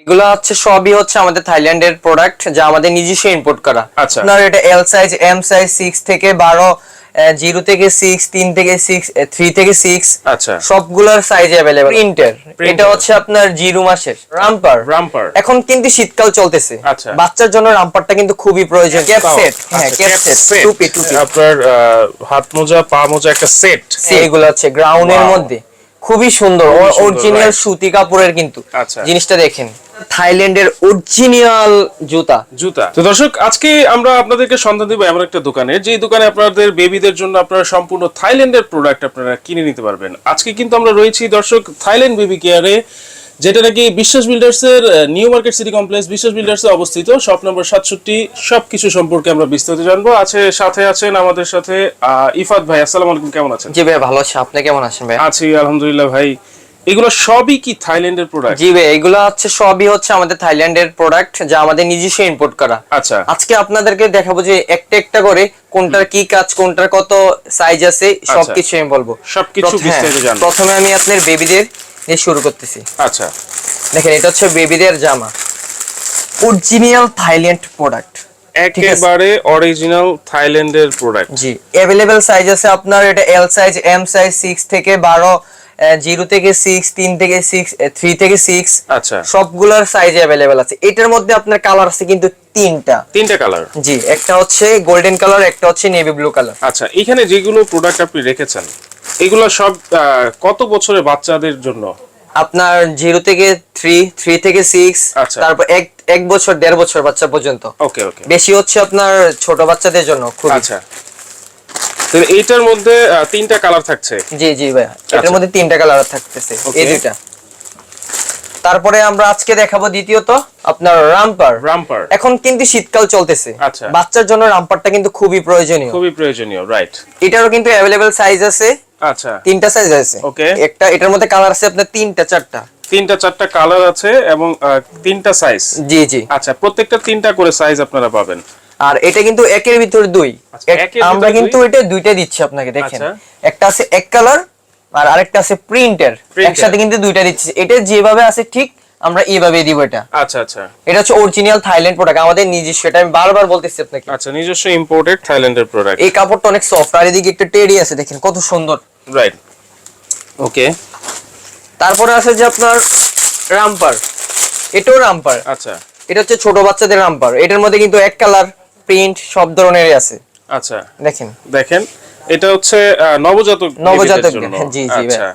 এগুলো হচ্ছে সবই হচ্ছে আমাদের থাইল্যান্ডের প্রোডাক্ট যা আমাদের নিজস্ব ইম্পোর্ট করা। আচ্ছা। আপনার এটা L size M size six থেকে বারো জিরো থেকে সিক্স তিন থেকে সিক্স থ্রি থেকে সিক্স আচ্ছা। সবগুলোর সাইজ অ্যাভেলেবল প্রিন্টের এটা হচ্ছে আপনার জিরো মাসের। রাম্পার রাম্পার এখন কিন্তু শীতকাল চলতেছে। আচ্ছা। বাচ্চার জন্য রাম্পারটা কিন্তু খুবই প্রয়োজন। ক্যাপ সেট হ্যাঁ আচ্ছা, ক্যাপ সেট টুপি টুপি। আপনার হাত মোজা পা মোজা একটা সেট এইগুলো হচ্ছে গ্রাউন্ডের. মধ্যে। খুবই সুন্দর। খুবই সুন্দর, অরিজিনাল সুতি কাপড়ের কিন্তু। আচ্ছা। জিনিসটা দেখেন। থাইল্যান্ডের অরিজিনাল জুতা। জুতা। তো দর্শক আজকে আমরা আপনাদেরকে সন্ধান দিব এমন একটা দোকানে যে দোকানে আপনাদের বেবিদের জন্য আপনারা সম্পূর্ণ থাইল্যান্ডের প্রোডাক্ট আপনারা কিনে নিতে পারবেন। আজকে কিন্তু আমরা রয়েছি দর্শক থাইল্যান্ড বেবি কেয়ারে যেটা নাকি বিশ্বাস বিল্ডার্স এর new market city complex Biswas builders এ অবস্থিত। শপ নম্বর সাতষট্টি সবকিছু সম্পর্কে আমরা বিস্তারিত জানব। আছে সাথে আছেন আমাদের সাথে ইফাত ভাই আসসালামু আলাইকুম কেমন আছেন? জি ভাই ভালো আছে। আপনি কেমন আছেন ভাই? আছি আলহামদুলিল্লাহ ভাই। এগুলো সবই কি থাইল্যান্ডের প্রোডাক্ট জি ভাই এগুলো হচ্ছে সবই হচ্ছে আমাদের থাইল্যান্ডের প্রোডাক্ট যা আমাদের নিজস্ব ইম্পোর্ট করা। আচ্ছা। আজকে আপনাদেরকে দেখাবো যে একটা একটা করে কোনটার কি কাজ কোনটার কত সাইজ আছে সবকিছু আমি বলব। সবকিছু বিস্তারিত হ্যাঁ, জানব। প্রথমে আমি আপনার বেবিদের দিয়ে শুরু করতেছি। আচ্ছা। দেখেন এটা হচ্ছে বেবিদের জামা। অরিজিনাল থাইল্যান্ড প্রোডাক্ট একেবারে অরিজিনাল থাইল্যান্ডের প্রোডাক্ট জি অ্যাভেলেবেল সাইজ আছে আপনার এটা L size M size six থেকে বারো জিরো থেকে সিক্স তিন থেকে সিক্স থ্রি থেকে সিক্স আচ্ছা। সবগুলোর সাইজ অ্যাভেলেবেল আছে। এটার মধ্যে আপনার কালার আছে কিন্তু তিনটা। তিনটা কালার জি একটা হচ্ছে গোল্ডেন কালার একটা হচ্ছে নেভি ব্লু কালার আচ্ছা এখানে যেগুলো প্রোডাক্ট আপনি রেখেছেন এগুলো সব কত বছরের বাচ্চাদের জন্য? আপনার জিরো থেকে থ্রি থ্রি থেকে সিক্স আচ্ছা। তারপর এক এক বছর দেড় বছর বাচ্চা পর্যন্ত। ওকে ওকে বেশি হচ্ছে আপনার ছোট বাচ্চাদের জন্য খুব আচ্ছা। এইটার মধ্যে তিনটা কালার থাকছে? জি জি ভাইয়া আচ্ছা। এটার মধ্যে তিনটা কালার থাকতেছে এই দুইটা। তারপরে আমরা আজকে দেখাবো দ্বিতীয়ত আপনার রামপার। রাম্পার। এখন কিন্তু শীতকাল চলতেছে। আচ্ছা। বাচ্চার জন্য রামপারটা কিন্তু খুবই প্রয়োজনীয়। খুবই প্রয়োজনীয় রাইট এটারও কিন্তু অ্যাভেলেবেল সাইজ আছে। আচ্ছা। তিনটা সাইজ আছে। Okay. একটা এটার মধ্যে কালার আছে আপনার তিনটা চারটা। তিনটা চারটা কালার আছে এবং তিনটা সাইজ জি জি। আচ্ছা প্রত্যেকটা তিনটা করে সাইজ আপনারা পাবেন। আর এটা কিন্তু একের ভিতরে দুই। আচ্ছা, আমরা কিন্তু এটা দুইটা দিচ্ছি আপনাকে দেখেন। আচ্ছা। একটা আছে এক কালার আর আরেকটা আছে প্রিন্টের একসাথে কিন্তু দুইটা দিচ্ছি। এটা যেভাবে আছে ঠিক আমরা এইভাবে দিব এটা। আচ্ছা আচ্ছা। এটা হচ্ছে অরিজিনাল থাইল্যান্ড প্রোডাক্ট আমাদের নিজস্ব এটা আমি বারবার বলতেছি আপনাকে। আচ্ছা নিজস্ব ইম্পোর্টেড থাইল্যান্ডের প্রোডাক্ট এই কাপড়টা অনেক সফট আর এদিকে একটা টেডি আছে দেখেন কত সুন্দর। রাইট ওকে তারপরে আছে যে আপনার রামপার। এটাও রামপার। আচ্ছা। এটা হচ্ছে ছোট বাচ্চাদের রামপার। এটার মধ্যে কিন্তু এক কালার প্রিন্ট সব ধরনেরই আছে। আচ্ছা। দেখেন। দেখেন এটা হচ্ছে নবজাতক নবজাতক। হ্যাঁ, জি জি আচ্ছা।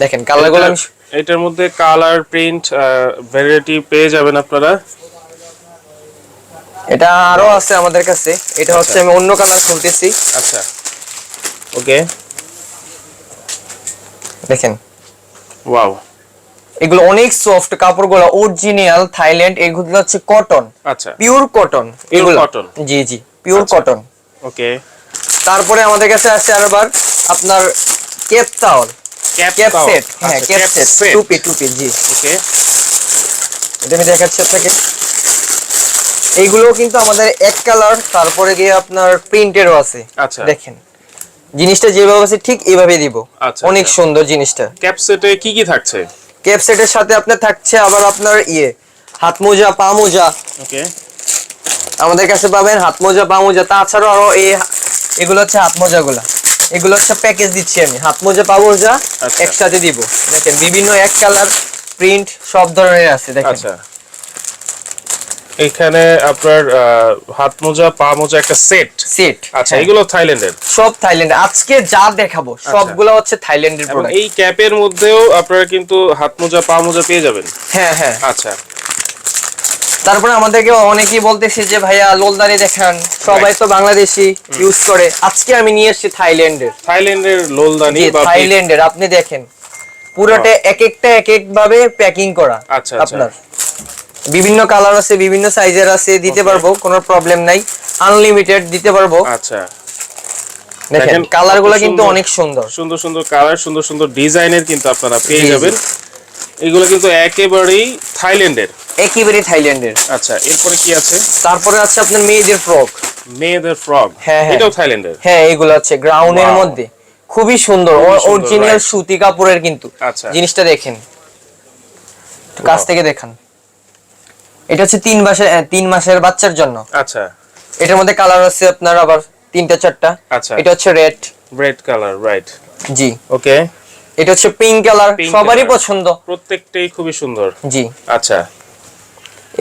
দেখেন কালারগুলো আমি এটার মধ্যে কালার প্রিন্ট ভ্যারাইটি পেয়ে যাবেন আপনারা। এটা আরও আছে আমাদের কাছে। এটা হচ্ছে আমি অন্য কালার খুলতেছি। আচ্ছা। ওকে। দেখেন। ওয়াও। এগুলো অনেক সফট কাপড়গুলো অরিজিনাল থাইল্যান্ড এগুলো হচ্ছে কটন আচ্ছা। পিওর কটন এগুলো। cotton? জি জি পিওর আচ্ছা। কটন ওকে তারপরে আমাদের কাছে আছে আরবার আপনার কেপ টাওয়াল ক্যাপ সেট হ্যাঁ ক্যাপ সেট টুপি টুপি জি। ওকে এটা আমি দেখাচ্ছি আপনাকে। এইগুলো কিন্তু আমাদের এক কালার তারপরে গিয়ে আপনার প্রিন্টেরও আছে। আচ্ছা। দেখেন। জিনিসটা যেভাবে আছে ঠিক এইভাবে দিব। আচ্ছা, অনেক আচ্ছা। সুন্দর জিনিসটা। ক্যাপ সেটে কি কি থাকছে? ক্যাপ সেটের সাথে আপনার থাকছে আবার আপনার ইয়ে হাত মোজা পা মোজা। ওকে আমাদের কাছে পাবেন হাত মোজা পা মোজা। তাছাড়াও আরও এই এগুলো হচ্ছে হাত মোজাগুলা। এগুলো হচ্ছে প্যাকেজ দিচ্ছি আমি। হাত মোজা পা মোজা আচ্ছা। একসাথে দিব। দেখেন বিভিন্ন এক কালার প্রিন্ট সব ধরনের আছে দেখেন। আচ্ছা। এখানে আপনার হাত মোজা পা মোজা একটা সেট সেট আচ্ছা এগুলো থাইল্যান্ডের? সব থাইল্যান্ড আজকে যা দেখাবো সবগুলো হচ্ছে থাইল্যান্ডের প্রোডাক্ট এই ক্যাপের মধ্যেও আপনারা কিন্তু হাত মোজা পা মোজা পেয়ে যাবেন। হ্যাঁ হ্যাঁ। আচ্ছা। তারপরে আমাদেরকে অনেকেই বলতেছে যে ভাইয়া লোলদারি দেখান। সবাই তো বাংলাদেশি ইউজ করে। আজকে আমি নিয়ে এসেছি থাইল্যান্ডের। থাইল্যান্ডের লোলদানি বা থাইল্যান্ডের। আপনি দেখেন পুরোটা এক একটা এক এক ভাবে প্যাকিং করা আচ্ছা, আচ্ছা। আপনার। বিভিন্ন কালার আছে বিভিন্ন সাইজের আছে দিতে পারব কোনো প্রবলেম নাই। আনলিমিটেড দিতে পারব। আচ্ছা। দেখেন দেখেন, কালারগুলো কিন্তু অনেক সুন্দর। সুন্দর সুন্দর কালার সুন্দর সুন্দর ডিজাইনের কিন্তু আপনারা পেয়ে। যাবেন। এগুলো কিন্তু একেবারেই থাইল্যান্ডের। একেবারে থাইল্যান্ডের। আচ্ছা এরপরে কি আছে? তারপরে আছে আপনার মেয়েদের ফ্রক মেয়েদের ফ্রক হ্যাঁ, হ্যাঁ। এটাও থাইল্যান্ডের? হ্যাঁ এগুলো আছে গ্রাউন্ডের. মধ্যে। খুবই সুন্দর অরিজিনাল সুতি কাপড়ের কিন্তু। আচ্ছা। জিনিসটা দেখেন। কাছ থেকে দেখান। এটা হচ্ছে তিন মাসের তিন মাসের বাচ্চার জন্য। আচ্ছা। এটার মধ্যে কালার আছে আপনার আবার তিনটা চারটা। আচ্ছা। এটা হচ্ছে রেড রেড কালার রাইট জি। ওকে এটা হচ্ছে পিঙ্ক কালার সবারই পছন্দ। প্রত্যেকটাই খুবই সুন্দর। জি। আচ্ছা।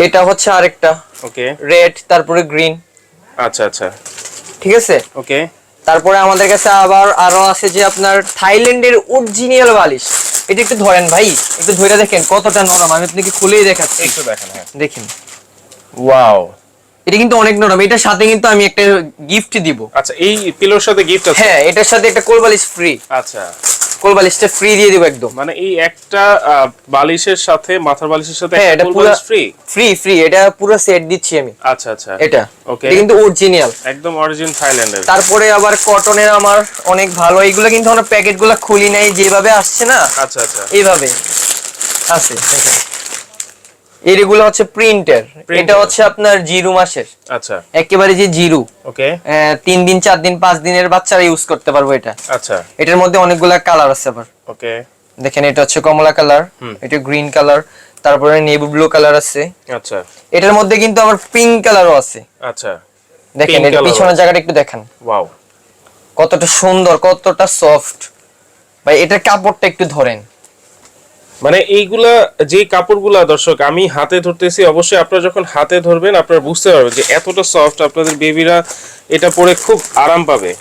এটা হচ্ছে আরেকটা। ওকে রেড তারপরে গ্রিন আচ্ছা আচ্ছা। ঠিক আছে? ওকে তারপরে আমাদের কাছে আবার আরও আছে যে আপনার থাইল্যান্ডের অরিজিনাল বালিশ। এটা একটু ধরেন ভাই একটু ধরে দেখেন কতটা নরম। আমি আপনাকে খুলেই দেখাচ্ছি। একটু দেখেন হ্যাঁ। দেখেন। ওয়াও এটা কিন্তু অনেক নরম। এটার সাথে কিন্তু আমি একটা গিফট দিব। আচ্ছা এই পিলোর সাথে গিফট আছে? হ্যাঁ এটার সাথে একটা কোল বালিশ ফ্রি আচ্ছা। কোল বালিশটা ফ্রি দিয়ে দিব একদম। মানে এই একটা বালিশের সাথে মাথার বালিশের সাথে হ্যাঁ এটা পুরো ফ্রি ফ্রি ফ্রি এটা পুরো সেট দিচ্ছি আমি। আচ্ছা আচ্ছা। এটা। ওকে এটা কিন্তু অরিজিনাল একদম অরিজিন থাইল্যান্ডের তারপরে আবার কটনের আমার অনেক ভালো। এইগুলো কিন্তু আমরা প্যাকেটগুলো খুলি নাই। যেভাবে আসছে না আচ্ছা আচ্ছা। এইভাবে। আছে এগুলো হচ্ছে প্রিন্টের এটা হচ্ছে আপনার জিরো মাসের। আচ্ছা। একেবারে যে জিরো। ওকে। তিন দিন চার দিন পাঁচ দিনের বাচ্চারা ইউজ করতে পারব এটা। আচ্ছা। এটার মধ্যে অনেকগুলা কালার আছে আবার। ওকে। দেখেন এটা হচ্ছে কমলা কালার এটা গ্রিন কালার তারপরে নেভি ব্লু কালার আছে। আচ্ছা। এটার মধ্যে কিন্তু আবার পিঙ্ক কালারও আছে। আচ্ছা। দেখেন এটা পিছনের জায়গাটা একটু দেখেন। ওয়াও কতটা সুন্দর কতটা সফট ভাই এটার কাপড়টা একটু ধরেন। মানে এইগুলা যে কাপড়গুলা দর্শক আমি হাতে ধরতেছি অবশ্যই আপনারা যখন হাতে ধরবেন আপনারা বুঝতে পারবেন যে এতটা সফট আপনাদের বেবিরা এটা পরে খুব আরাম পাবে।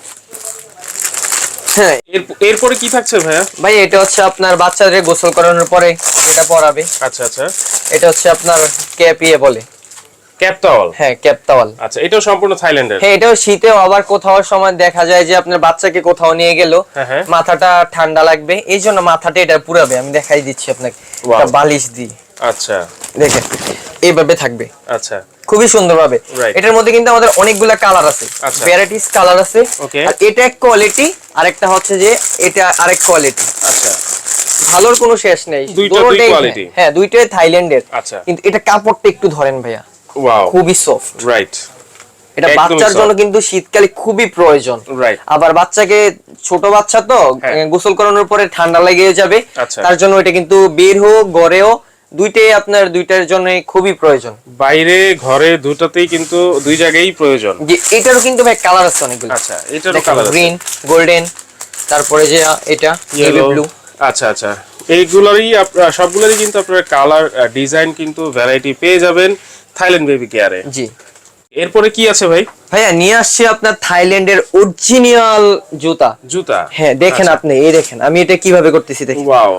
হ্যাঁ। এরপরে কি থাকছে ভাইয়া? ভাই এটা হচ্ছে আপনার বাচ্চাদের গোসল করানোর পরে যেটা পরাবে। আচ্ছা আচ্ছা। এটা হচ্ছে আপনার ক্যাপিয়ে বলে। ক্যাপ টাওয়াল হ্যাঁ ক্যাপ তাওয়াল আচ্ছা এটাও সম্পূর্ণ থাইল্যান্ডের? হ্যাঁ এটাও শীতেও আবার কোথাও সময় দেখা যায় যে আপনার বাচ্চাকে কোথাও নিয়ে গেল হ্যাঁ, হ্যাঁ। মাথাটা ঠান্ডা লাগবে। এই জন্য মাথাটা এটা পুরাবে আমি দেখাই দিচ্ছি আপনাকে. বালিশ দিই আচ্ছা। দেখেন এইভাবে থাকবে। আচ্ছা। খুবই সুন্দরভাবে. এটার মধ্যে কিন্তু আমাদের অনেকগুলা কালার আছে। আচ্ছা। ভ্যারাইটিস কালার আছে। আর এটা এক কোয়ালিটি আরেকটা হচ্ছে যে এটা আরেক কোয়ালিটি আচ্ছা। ভালোর কোনো শেষ নেই। দুইটা quality। হ্যাঁ দুইটাই থাইল্যান্ডের। আচ্ছা। কিন্তু এটা কাপড়টা একটু ধরেন ভাইয়া। খুবই সফট রাইট এটা বাচ্চার জন্য কিন্তু শীতকালে খুবই প্রয়োজন. আবার বাচ্চাকে ছোট বাচ্চা তো হ্যাঁ। গোসল করানোর পরে ঠান্ডা লেগে যাবে। আচ্ছা। তার জন্য এটা কিন্তু বের হোক গড়েও দুইটাই আপনার দুইটার জন্য খুবই প্রয়োজন। বাইরে ঘরে দুটাতেই কিন্তু দুই জায়গায় প্রয়োজন। যে এটারও কিন্তু ভাই কালার আছে অনেকগুলো। আচ্ছা এটারও কালার আছে। গ্রিন গোল্ডেন তারপরে যে এটা নেভি ইয়েলো ব্লু আচ্ছা আচ্ছা। এইগুলোরই আপনারা সবগুলোরই কিন্তু আপনারা কালার ডিজাইন কিন্তু ভ্যারাইটি পেয়ে যাবেন। থাইল্যান্ড বেবি কেয়ারে। জি। এরপরে কি আছে ভাই? ভাইয়া নিয়ে আসছি আপনার থাইল্যান্ডের অরিজিনাল জুতা। জুতা? হ্যাঁ দেখেন আপনি এই দেখেন আমি এটা কীভাবে করতেছি দেখেন। ওয়াও।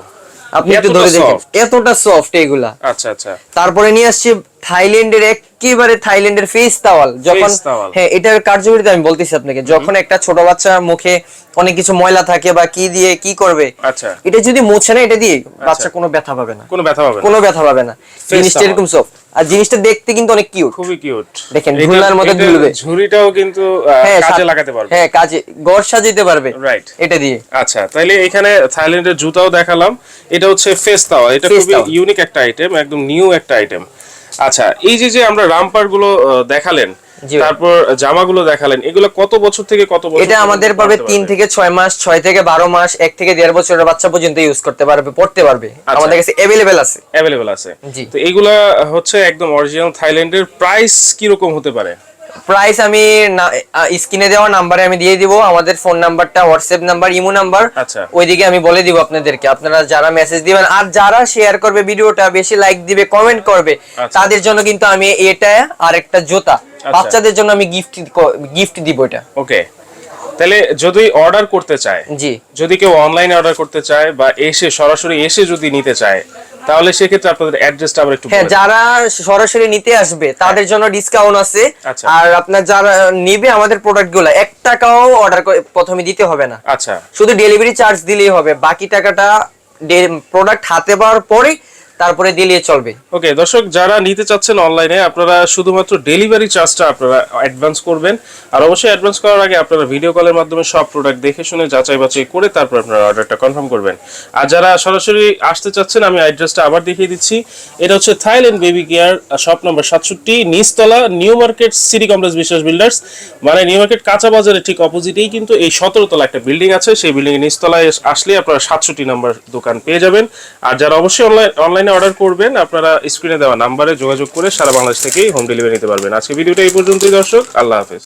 আপনি একটু ধরে দেখেন এতটা সফট এগুলা আচ্ছা আচ্ছা। তারপরে নিয়ে আসছি থাইল্যান্ডের একেবারে থাইল্যান্ডের ফেস তাওয়াল যখন হ্যাঁ এটার কার্যকারিতা আমি বলতেছি আপনাকে। যখন একটা ছোট বাচ্চা মুখে অনেক কিছু ময়লা থাকে বা কি দিয়ে কি করবে আচ্ছা। এটা যদি মুছে না এটা দিয়ে বাচ্চা কোনো ব্যথা পাবে না। কোনো ব্যথা পাবে না। কোনো ব্যথা পাবে না। জিনিসটা এরকম সফট আর জিনিসটা দেখতে কিন্তু অনেক কিউট খুবই কিউট দেখেন, ঝুলার মতো ঝুলবে। ঝুড়িটাও কিন্তু হ্যাঁ কাজে লাগাতে পারবে। হ্যাঁ কাজে ঘর সাজাতে পারবে রাইট এটা দিয়ে। আচ্ছা তাহলে এখানে থাইল্যান্ডের জুতাও দেখালাম। এটা হচ্ছে ফেস তাওয়া এটা খুবই ইউনিক একটা আইটেম একদম নিউ একটা আইটেম আচ্ছা এই যে যে আমরা রামপারগুলো দেখালেন তারপর জামা তারপর জামাগুলো দেখালেন এগুলো কত বছর থেকে কত বছর এটা আমাদের পাবে তিন থেকে ছয় মাস ছয় থেকে বারো মাস এক থেকে দেড় বছরের বাচ্চা পর্যন্ত ইউজ করতে পারবে পড়তে পারবে। আচ্ছা। আমাদের কাছে অ্যাভেলেবেল আছে। এভেলেবেল আছে। তো এগুলা হচ্ছে একদম অরিজিনাল থাইল্যান্ডের প্রাইস কীরকম হতে পারে? প্রাইস আমি স্ক্রিনে দেওয়া নাম্বারে আমি দিয়ে দিব। আমাদের ফোন নাম্বারটা হোয়াটসঅ্যাপ নাম্বার ইমো নাম্বার। আচ্ছা। ওইদিকে আমি বলে দিব আপনাদেরকে। আপনারা যারা মেসেজ দিবেন আর যারা শেয়ার করবে ভিডিওটা বেশি লাইক দিবে কমেন্ট করবে আচ্ছা। তাদের জন্য কিন্তু আমি এটা আর একটা জুতা বাচ্চাদের জন্য আমি গিফট গিফট দিব এটা। ওকে। তাহলে যদি অর্ডার করতে চায় জি। যদি কেউ অনলাইনে অর্ডার করতে চায় বা এসে সরাসরি এসে যদি নিতে চায় তাহলে সেক্ষেত্রে আপনাদের অ্যাড্রেসটা আবার একটু হ্যাঁ যারা সরাসরি নিতে আসবে তাদের জন্য ডিসকাউন্ট আছে। আচ্ছা। আর আপনার যারা নিবে আমাদের প্রোডাক্টগুলো এক টাকাও অর্ডার প্রথমে দিতে হবে না। আচ্ছা। শুধু ডেলিভারি চার্জ দিলেই হবে। বাকি টাকাটা প্রোডাক্ট হাতে পাওয়ার পরে তারপরে দিলেই চলবে। ওকে দর্শক, যারা নিতে চাচ্ছেন অনলাইনে আপনারা শুধুমাত্র ডেলিভারি চার্জটা আপনারা অ্যাডভান্স করবেন। আর অবশ্যই অ্যাডভান্স করার আগে আপনারা ভিডিও কলের মাধ্যমে সব প্রোডাক্ট দেখে শুনে যাচাই বাছাই করে তারপর আপনারা অর্ডারটা কনফার্ম করবেন। আর যারা সরাসরি আসতে চাচ্ছেন, আমি অ্যাড্রেসটা আবার দেখিয়ে দিচ্ছি। এটা হচ্ছে Thailand baby care shop number সাতষট্টি, নিচতলা new market city complex Biswas builders মানে নিউ মার্কেট কাঁচা বাজারের ঠিক অপোজিটেই কিন্তু এই সতেরো তলা একটা বিল্ডিং আছে। সেই বিল্ডিং এর নিচতলায় আসলে আপনারা সাতষট্টি নাম্বার দোকান পেয়ে যাবেন। আর যারা অবশ্যই অনলাইন অনলাইনে অনলাইনে অর্ডার করবেন, আপনারা স্ক্রিনে দেওয়া নাম্বারে যোগাযোগ করে সারা বাংলাদেশ থেকেই হোম ডেলিভারি নিতে পারবেন। আজকে ভিডিওটা এই পর্যন্তই, দর্শক, আল্লাহ হাফেজ।